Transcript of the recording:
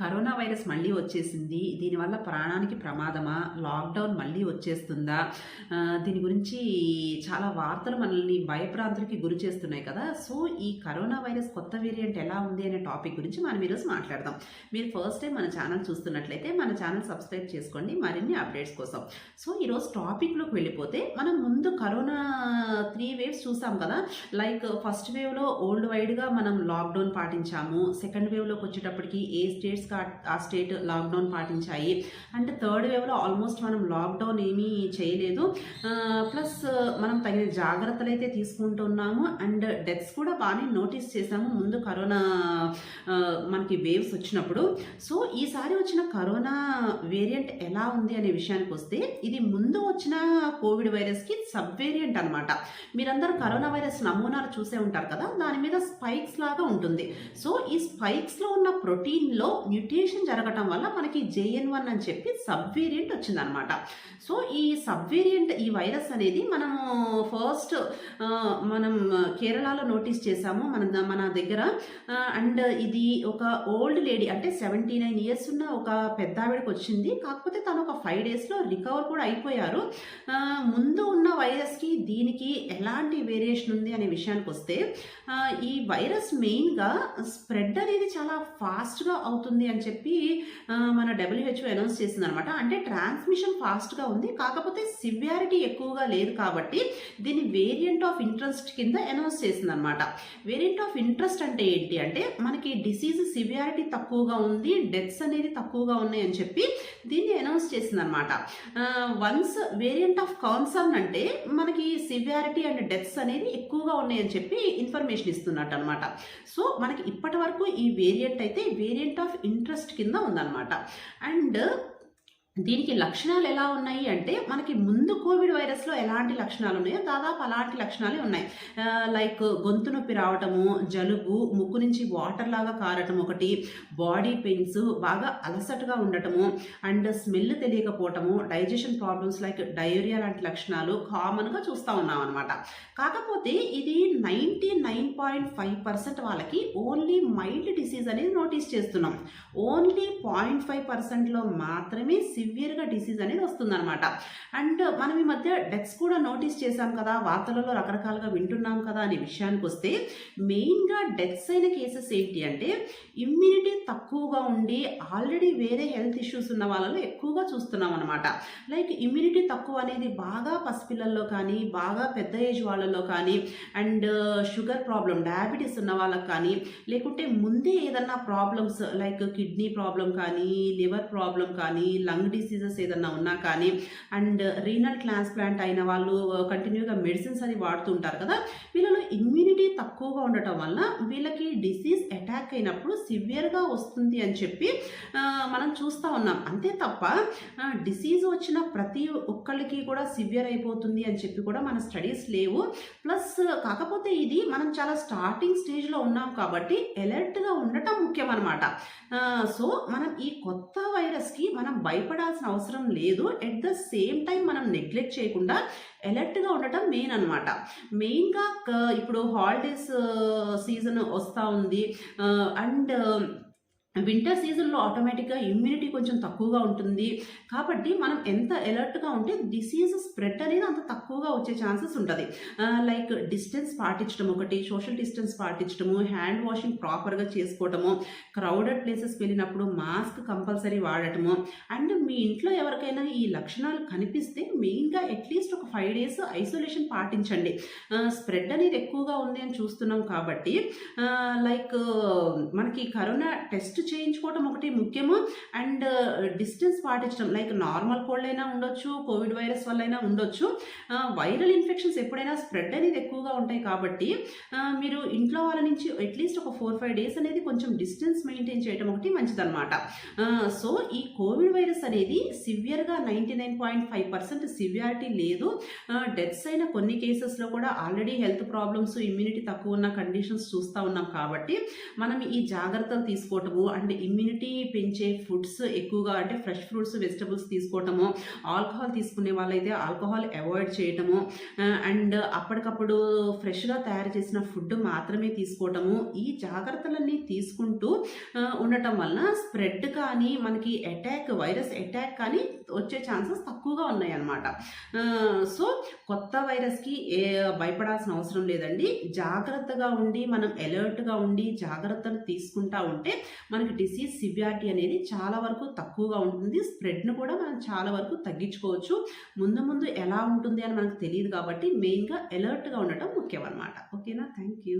Corona virus మళ్ళీ వచ్చేసింది. దీనివల్ల ప్రాణానికి ప్రమాదమా? లాక్డౌన్ మళ్ళీ వచ్చేస్తుందా? దీని గురించి చాలా వార్తలు మనల్ని భయప్రాంతులకి గురి చేస్తున్నాయి కదా. సో ఈ కరోనా వైరస్ కొత్త వేరియంట్ ఎలా ఉంది అనే టాపిక్ గురించి మనం ఈరోజు మాట్లాడదాం. మీరు ఫస్ట్ టైం మన ఛానల్ చూస్తున్నట్లయితే మన ఛానల్ సబ్స్క్రైబ్ చేసుకోండి. మరిన్ని అప్డేట్స్ కోసం. సో ఈరోజు టాపిక్లోకి వెళ్ళిపోతే మనం ముందు కరోనా త్రీ వేవ్స్ చూసాం కదా. లైక్ ఫస్ట్ వేవ్లో ఓల్డ్ వైడ్గా మనం లాక్డౌన్ పాటించాము. సెకండ్ వేవ్లోకి వచ్చేటప్పటికి ఏ స్టేట్స్ ఆ స్టేట్ లాక్డౌన్ పాటించాయి. అండ్ థర్డ్ వేవ్లో ఆల్మోస్ట్ మనం లాక్డౌన్ ఏమీ చేయలేదు. ప్లస్ మనం తగిన జాగ్రత్తలు అయితే తీసుకుంటున్నాము. అండ్ డెత్స్ కూడా బాగానే నోటీస్ చేసాము ముందు కరోనా మనకి వేవ్స్ వచ్చినప్పుడు. సో ఈసారి వచ్చిన కరోనా వేరియంట్ ఎలా ఉంది అనే విషయానికి వస్తే ఇది ముందు వచ్చిన కోవిడ్ వైరస్కి సబ్ వేరియంట్ అనమాట మీరందరూ కరోనా వైరస్ నమూనాలు చూసే ఉంటారు కదా దాని మీద స్పైక్స్ లాగా ఉంటుంది. సో ఈ స్పైక్స్లో ఉన్న ప్రోటీన్లో మ్యూటేషన్ జరగటం వల్ల మనకి జేఎన్ వన్ అని చెప్పి సబ్ వేరియంట్ వచ్చిందనమాట. సో ఈ సబ్ వేరియంట్ ఈ వైరస్ అనేది మనము ఫస్ట్ మనం కేరళలో నోటీస్ చేసాము మన మన దగ్గర అండ్ ఇది ఒక ఓల్డ్ లేడీ అంటే సెవెంటీ నైన్ ఇయర్స్ ఉన్న ఒక పెద్ద ఆవిడకి వచ్చింది. కాకపోతే తను ఒక ఫైవ్ డేస్లో రికవర్ కూడా అయిపోయారు. ముందు ఉన్న వైరస్కి దీనికి ఎలాంటి వేరియేషన్ ఉంది అనే విషయానికి వస్తే ఈ వైరస్ మెయిన్గా స్ప్రెడ్ అనేది చాలా ఫాస్ట్గా అవుతుంది అని చెప్పి మన డబ్ల్యూహెచ్ఓ అనౌన్స్ చేసింది అనమాట అంటే ట్రాన్స్మిషన్ ఫాస్ట్గా ఉంది కాకపోతే సివియారిటీ ఎక్కువగా లేదు కాబట్టి దీన్ని వేరియంట్ ఆఫ్ ఇంట్రెస్ట్ కింద అనౌన్స్ చేసింది అనమాట వేరియంట్ ఆఫ్ ఇంట్రెస్ట్ అంటే ఏంటి అంటే మనకి డిసీజ్ సివియారిటీ తక్కువగా ఉంది డెత్స్ అనేది తక్కువగా ఉన్నాయి అని చెప్పి దీన్ని అనౌన్స్ చేసింది అనమాట వన్స్ వేరియంట్ ఆఫ్ కాన్సర్న్ అంటే మనకి సివియారిటీ అండ్ డెత్స్ అనేది ఎక్కువగా ఉన్నాయని చెప్పి ఇన్ఫర్మేషన్ ఇస్తున్నట్టు అనమాట సో మనకి ఇప్పటి వరకు ఈ వేరియంట్ అయితే వేరియంట్ ఆఫ్ ఇంట్రెస్ట్ కింద ఉందన్నమాట. అండ్ దీనికి లక్షణాలు ఎలా ఉన్నాయి అంటే మనకి ముందు కోవిడ్ వైరస్లో ఎలాంటి లక్షణాలు ఉన్నాయో దాదాపు అలాంటి లక్షణాలే ఉన్నాయి. లైక్ గొంతు నొప్పి రావటము జలుబు ముక్కు నుంచి వాటర్ లాగా కారటం ఒకటి బాడీ పెయిన్స్ బాగా అలసటగా ఉండటము అండ్ స్మెల్ తెలియకపోవటము డైజెషన్ ప్రాబ్లమ్స్ లైక్ డయోరియా లాంటి లక్షణాలు కామన్గా చూస్తూ ఉన్నాం అనమాట కాకపోతే ఇది ninety nine point five percent వాళ్ళకి ఓన్లీ మైల్డ్ డిసీజ్ అనేది నోటీస్ చేస్తున్నాం. ఓన్లీ పాయింట్ ఫైవ్ పర్సెంట్లో మాత్రమే సివియర్గా డిసీజ్ అనేది వస్తుందన్నమాట. అండ్ మనం ఈ మధ్య డెత్స్ కూడా నోటీస్ చేశాం కదా వార్తలలో రకరకాలుగా వింటున్నాం కదా అనే విషయానికి వస్తే మెయిన్గా డెత్స్ అయిన కేసెస్ ఏంటి అంటే ఇమ్యూనిటీ తక్కువగా ఉండి ఆల్రెడీ వేరే హెల్త్ ఇష్యూస్ ఉన్న వాళ్ళలో ఎక్కువగా చూస్తున్నాం అనమాట లైక్ ఇమ్యూనిటీ తక్కువ అనేది బాగా పసిపిల్లల్లో కానీ బాగా పెద్ద ఏజ్ వాళ్ళలో కానీ అండ్ షుగర్ ప్రాబ్లం డయాబెటీస్ ఉన్న వాళ్ళకి కానీ లేకుంటే ముందే ఏదన్నా ప్రాబ్లమ్స్ లైక్ కిడ్నీ ప్రాబ్లం కానీ లివర్ ప్రాబ్లం కానీ లంగ్ డిసీజెస్ ఏదన్నా ఉన్నా కానీ అండ్ రీనల్ ట్రాన్స్ప్లాంట్ అయిన వాళ్ళు కంటిన్యూగా మెడిసిన్స్ అది వాడుతుంటారు కదా వీళ్ళలో ఇమ్యూనిటీ తక్కువగా ఉండటం వల్ల వీళ్ళకి డిసీజ్ అటాక్ అయినప్పుడు సివియర్గా వస్తుంది అని చెప్పి మనం చూస్తూ ఉన్నాం. అంతే తప్ప డిసీజ్ వచ్చిన ప్రతి ఒక్కళ్ళకి కూడా సివియర్ అయిపోతుంది అని చెప్పి కూడా మన స్టడీస్ లేవు. ప్లస్ కాకపోతే ఇది మనం చాలా స్టార్టింగ్ స్టేజ్లో ఉన్నాం కాబట్టి అలర్ట్గా ఉండటం ముఖ్యం అనమాట సో మనం ఈ కొత్త వైరస్కి మనం భయపడాలి భయపడాల్సిన అవసరం లేదు. ఎట్ ద సేమ్ టైం మనం నెగ్లెక్ట్ చేయకుండా ఎలర్ట్గా ఉండటం మెయిన్ అనమాట మెయిన్గా ఇప్పుడు హాలిడేస్ సీజన్ వస్తూ ఉంది. Uh, అండ్ వింటర్ సీజన్లో ఆటోమేటిక్గా ఇమ్యూనిటీ కొంచెం తక్కువగా ఉంటుంది. కాబట్టి మనం ఎంత అలర్ట్గా ఉంటే డిసీజ్ స్ప్రెడ్ అనేది అంత తక్కువగా వచ్చే ఛాన్సెస్ ఉంటుంది. లైక్ డిస్టెన్స్ పాటించడం ఒకటి సోషల్ డిస్టెన్స్ పాటించడము హ్యాండ్ వాషింగ్ ప్రాపర్గా చేసుకోవటము క్రౌడెడ్ ప్లేసెస్కి వెళ్ళినప్పుడు మాస్క్ కంపల్సరీ వాడటము. అండ్ మీ ఇంట్లో ఎవరికైనా ఈ లక్షణాలు కనిపిస్తే మెయిన్గా అట్లీస్ట్ ఒక ఫైవ్ డేస్ ఐసోలేషన్ పాటించండి. స్ప్రెడ్ అనేది ఎక్కువగా ఉంది అని చూస్తున్నాం కాబట్టి లైక్ మనకి కరోనా టెస్ట్ చేయించుకోవటం ఒకటి ముఖ్యము. అండ్ uh, డిస్టెన్స్ పాటించడం లైక్ నార్మల్ కోల్డ్ అయినా ఉండొచ్చు కోవిడ్ వైరస్ వల్ల అయినా ఉండొచ్చు వైరల్ ఇన్ఫెక్షన్స్ ఎప్పుడైనా స్ప్రెడ్ అనేది ఎక్కువగా ఉంటాయి కాబట్టి మీరు ఇంట్లో వాళ్ళ నుంచి అట్లీస్ట్ ఒక ఫోర్ ఫైవ్ డేస్ అనేది కొంచెం డిస్టెన్స్ మెయింటైన్ చేయడం ఒకటి మంచిదన్నమాట. సో ఈ కోవిడ్ వైరస్ అనేది సివియర్గా ninety nine point five percent severity లేదు. డెత్స్ అయిన కొన్ని కేసెస్లో కూడా ఆల్రెడీ హెల్త్ ప్రాబ్లమ్స్ ఇమ్యూనిటీ తక్కువ ఉన్న కండిషన్స్ చూస్తూ ఉన్నాం కాబట్టి మనం ఈ జాగ్రత్తలు తీసుకోవటము అండ్ ఇమ్యూనిటీ పెంచే ఫుడ్స్ ఎక్కువగా అంటే ఫ్రెష్ ఫ్రూట్స్ వెజిటబుల్స్ తీసుకోవటము ఆల్కహాల్ తీసుకునే వాళ్ళైతే ఆల్కహాల్ అవాయిడ్ చేయటము అండ్ అప్పటికప్పుడు ఫ్రెష్గా తయారు చేసిన ఫుడ్ మాత్రమే తీసుకోవటము ఈ జాగ్రత్తలన్నీ తీసుకుంటూ ఉండటం వలన స్ప్రెడ్ కానీ మనకి అటాక్ వైరస్ అటాక్ కానీ వచ్చే ఛాన్సెస్ తక్కువగా ఉన్నాయి అన్నమాట సో కొత్త వైరస్కి ఏ భయపడాల్సిన అవసరం లేదండి. జాగ్రత్తగా ఉండి మనం అలర్ట్గా ఉండి జాగ్రత్తలు తీసుకుంటా ఉంటే మనకి డిసీజ్ సివియారిటీ అనేది చాలా వరకు తక్కువగా ఉంటుంది. స్ప్రెడ్ను కూడా మనం చాలా వరకు తగ్గించుకోవచ్చు. ముందు ముందు ఎలా ఉంటుంది అని మనకు తెలియదు కాబట్టి మెయిన్గా అలర్ట్గా ఉండటం ముఖ్యం అనమాట ఓకేనా? Thank you